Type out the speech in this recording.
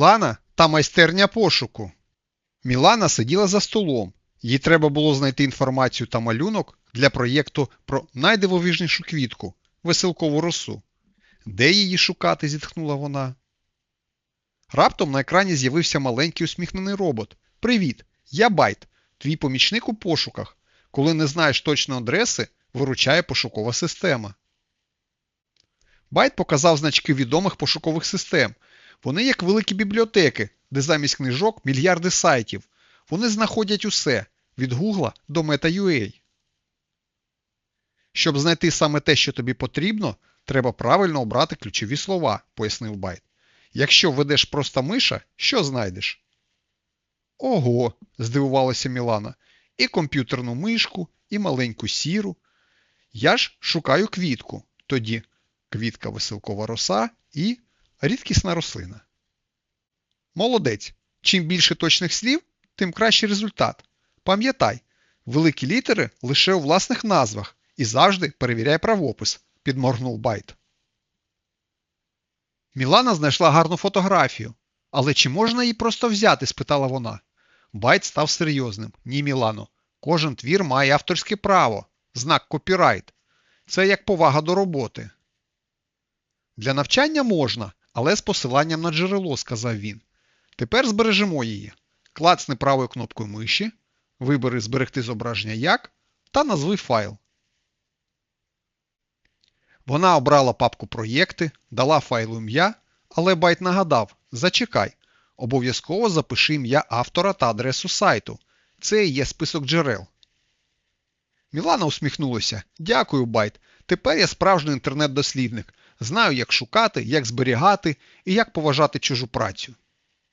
Мілана та майстерня пошуку. Мілана сиділа за столом. Їй треба було знайти інформацію та малюнок для проєкту про найдивовижнішу квітку веселкову росу. Де її шукати? зітхнула вона. Раптом на екрані з'явився маленький усміхнений робот. Привіт! Я Байт, твій помічник у пошуках. Коли не знаєш точної адреси, виручає пошукова система. Байт показав значки відомих пошукових систем. Вони як великі бібліотеки, де замість книжок мільярди сайтів. Вони знаходять усе від Гугла до Meta.ua. Щоб знайти саме те, що тобі потрібно, треба правильно обрати ключові слова, пояснив Байт. Якщо введеш просто миша, що знайдеш? Ого, здивувалася Мілана. І комп'ютерну мишку, і маленьку сіру. Я ж шукаю квітку. Тоді квітка веселкова роса і рідкісна рослина. Молодець. Чим більше точних слів, тим кращий результат. Пам'ятай, великі літери лише у власних назвах і завжди перевіряй правопис, підморгнув Байт. Мілана знайшла гарну фотографію. Але чи можна її просто взяти? спитала вона. Байт став серйозним. Ні, Мілано. Кожен твір має авторське право, знак копірайт. Це як повага до роботи. Для навчання можна, але з посиланням на джерело, сказав він. Тепер збережемо її. Клацни правою кнопкою миші, вибери зберегти зображення як та назви файл. Вона обрала папку проєкти, дала файлу ім'я, але Байт нагадав: зачекай, обов'язково запиши ім'я автора та адресу сайту. Це і є список джерел. Мілана усміхнулася. Дякую, Байт. Тепер я справжній інтернет-дослідник. Знаю, як шукати, як зберігати і як поважати чужу працю.